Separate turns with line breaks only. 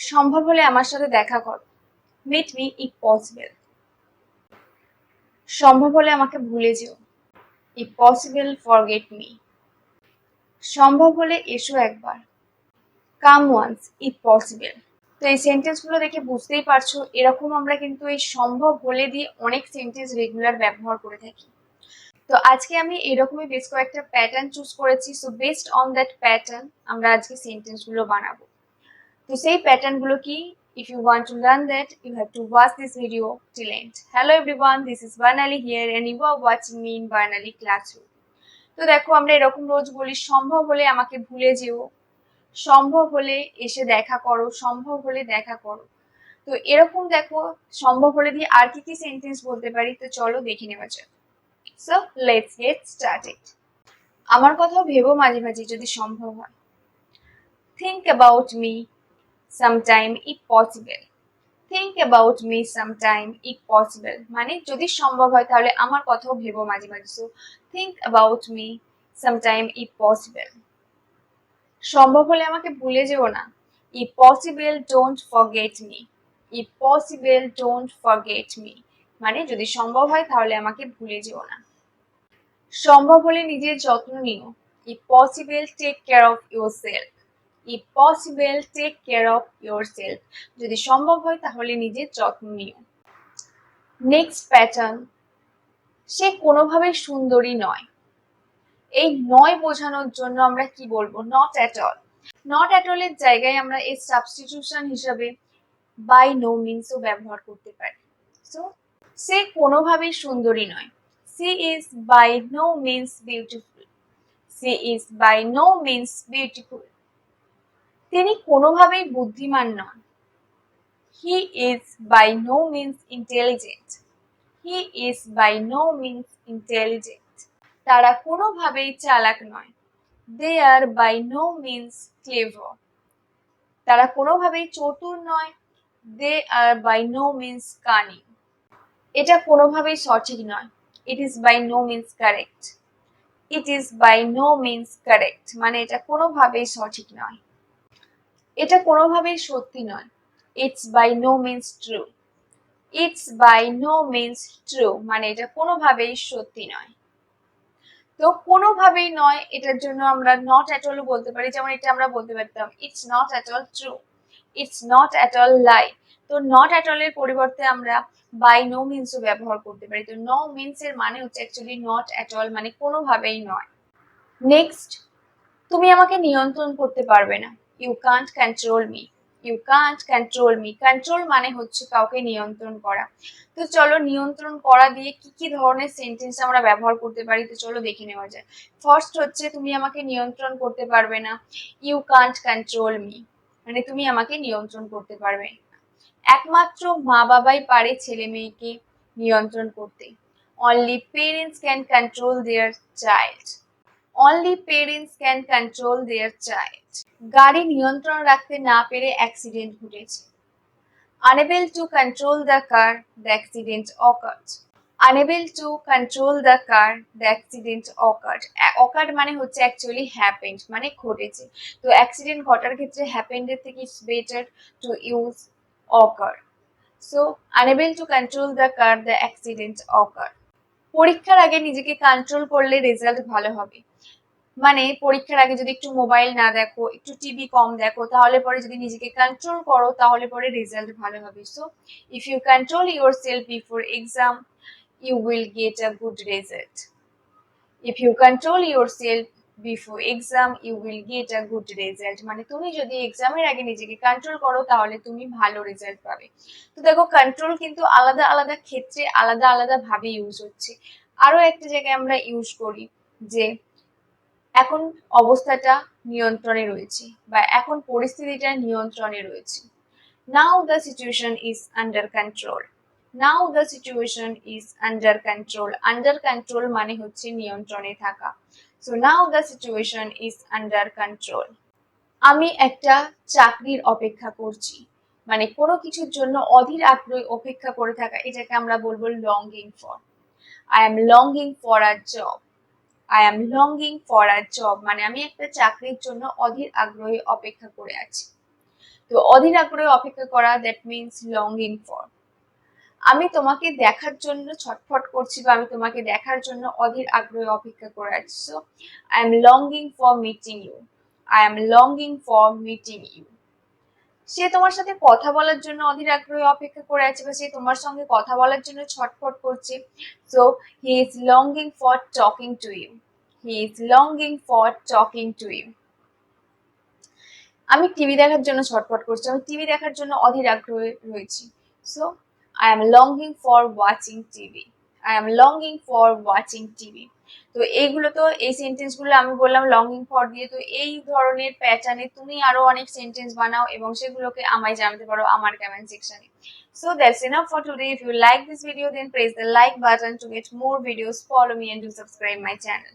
সম্ভব হলে আমার সাথে দেখা করো। মিট মি ইফ পসিবল সম্ভব হলে আমাকে ভুলে যেও। ইফ পসিবল ফরগেট মি সম্ভব হলে এসো একবার। কাম ওয়ান্স ইফ পসিবল তো এই সেন্টেন্সগুলো দেখে বুঝতেই পারছ, এরকম আমরা কিন্তু এই সম্ভব হলে দিয়ে অনেক সেন্টেন্স রেগুলার ব্যবহার করে থাকি। তো আজকে আমি এরকমই বেশ কয়েকটা প্যাটার্ন চুজ করেছি। So based on that pattern আমরা আজকে সেন্টেন্সগুলো বানাবো। তো সেই প্যাটার্নগুলো কি if you want to learn that, you have to watch this video till end. Hello everyone, this is Varnali here and you are watching me in Varnali classroom. তো দেখো, আমরা এরকম রোজ বলি, সম্ভব হলে আমাকে ভুলে যেও। সম্ভব হলে এসে দেখা করো। সম্ভব হলে দেখা করো। তো এরকম দেখো, সম্ভব হলে দিয়ে আর কি কি সেন্টেন্স বলতে পারি? তো চলো দেখে নেওয়া যাক। সো লেটস গেট স্টার্টেড আমার কথাও ভেবো মাঝে মাঝে যদি সম্ভব হয়। Think about me sometime if possible think about me sometime if possible মানে যদি সম্ভব হয় তাহলে আমার কথাও ভেবো মাঝে মাঝে। So think about me sometime if possible সম্ভব হলে আমাকে ভুলে যেও না। If possible don't forget me if possible don't forget me মানে যদি সম্ভব হয় তাহলে আমাকে ভুলে যেও না। সম্ভব হলে নিজের যত্ন নিও। If possible take care of yourself yourself if possible, take care of yourself. যদি সম্ভব হয়, তাহলে নিজের যত্ন নিও। নেক্সট প্যাটার্ন সে কোনোভাবেই সুন্দরী নয়। এই নয় বোঝানোর জন্য আমরা কি বলব? Not at all not at all এর জায়গায় আমরা এই সাবস্টিটিউশন হিসাবে বাই নো মিনসও ব্যবহার করতে পারি। সো সে কোনোভাবেই সুন্দরী নয়। She is by no means beautiful she is by no means beautiful তিনি কোনোভাবেই বুদ্ধিমান নন। He is by no means intelligent he is by no means intelligent তারা কোনোভাবেই চালাক নয়। They are by no means clever তারা কোনোভাবেই চতুর নয়। They are by no means cunning এটা কোনোভাবেই সঠিক নয়। It is by no means correct it is by no means correct মানে এটা কোনোভাবেই সঠিক নয়। এটা কোনোভাবেই সত্যি নয়। It's by no means true it's by no means true মানে এটা কোনোভাবেই সত্যি নয়। তো কোনোভাবেই নয় এটার জন্য আমরা নট অ্যাট অলও বলতে পারি, যেমন এটা আমরা বলতে পারতাম it's not at all true it's not at all lie তো নট অ্যাট অল এর পরিবর্তে আমরা বাই নো মিনসও ব্যবহার করতে পারি। তো নো মিনস এর মানে হচ্ছে অ্যাকচুয়ালি নট অ্যাট অল মানে কোনোভাবেই নয়। নেক্সট তুমি আমাকে নিয়ন্ত্রণ করতে পারবে না। You can't control me you can't control me control মানে হচ্ছে কাউকে নিয়ন্ত্রণ করা। তো চলো নিয়ন্ত্রণ করা দিয়ে কি কি ধরনের সেন্টেন্স আমরা ব্যবহার করতে পারি, তো চলো দেখে নেওয়া যায় ফার্স্ট হচ্ছে তুমি আমাকে নিয়ন্ত্রণ করতে পারবে না। ইউ কান্ট কন্ট্রোল মি মানে তুমি আমাকে নিয়ন্ত্রণ করতে পারবে। একমাত্র মা বাবাই পারে ছেলে মেয়েকে নিয়ন্ত্রণ করতে। Only parents can control their child only parents can control their child গাড়ি নিয়ন্ত্রণ রাখতে না পেরে অ্যাক্সিডেন্ট ঘটেছে unable to control the car the accident occurred unable to control the car the accident occurred occurred মানে হচ্ছে অ্যাকচুয়ালি happened মানে ঘটেছে তো অ্যাক্সিডেন্ট ঘটার ক্ষেত্রে happened এর থেকে it's better to use occur so unable to control the car the accident occurred পরীক্ষার আগে নিজেকে কন্ট্রোল করলে রেজাল্ট ভালো হবে মানে পরীক্ষার আগে যদি একটু মোবাইল না দেখো, একটু টিভি কম দেখো, তাহলে পরে যদি নিজেকে কন্ট্রোল করো, তাহলে পরে রেজাল্ট ভালো হবে। So if you control yourself before exam you will get a good result if you control yourself before exam you will get a good result মানে তুমি যদি এক্সামের আগে নিজেকে কন্ট্রোল করো, তাহলে তুমি ভালো রেজাল্ট পাবে। তো দেখো কন্ট্রোল কিন্তু আলাদা আলাদা ক্ষেত্রে আলাদা আলাদা ভাবে ইউজ হচ্ছে। আরও একটা জায়গায় আমরা ইউজ করি যে এখন অবস্থাটা নিয়ন্ত্রণে রয়েছে বা এখন পরিস্থিতিটা নিয়ন্ত্রণে রয়েছে। Now the situation is under control now the situation is under control under control মানে হচ্ছে নিয়ন্ত্রণে থাকা। So now the situation is under control আমি একটা চাকরির অপেক্ষা করছি। মানে কোনো কিছুর জন্য অধীর আগ্রহী অপেক্ষা করে থাকা, এটাকে আমরা বলব longing for I am longing for a job I am longing for a job মানে আমি একটা চাকরির জন্য অধীর আগ্রহে অপেক্ষা করে আছি। তো অধীর আগ্রহে অপেক্ষা করা দ্যাট মিনস লঙ্গিং ফর আমি তোমাকে দেখার জন্য ছটফট করছি বা আমি তোমাকে দেখার জন্য অধীর আগ্রহে অপেক্ষা করে আছি। So I am longing for meeting you I am longing for meeting you সে তোমার সাথে কথা বলার জন্য অধীর আগ্রহে অপেক্ষা করে আছে বা সে তোমার সঙ্গে কথা বলার জন্য ছটফট করছে। So he is longing for talking to you he is longing for talking to you আমি টিভি দেখার জন্য ছটফট করছি, আমি টিভি দেখার জন্য অধীর আগ্রহে রয়েছি। So I am longing for watching TV I am longing for watching TV তো এইগুলো তো এই সেন্টেন্সগুলো আমি বললাম লংইং ফর দিয়ে, তো এই ধরনের প্যাটার্নে তুমি আরও অনেক সেন্টেন্স বানাও এবং সেগুলোকে আমায় জানাতে পারো আমার কমেন্ট সেকশনে so that's enough for today if you like this video then press the like button to get more videos follow me and do subscribe my channel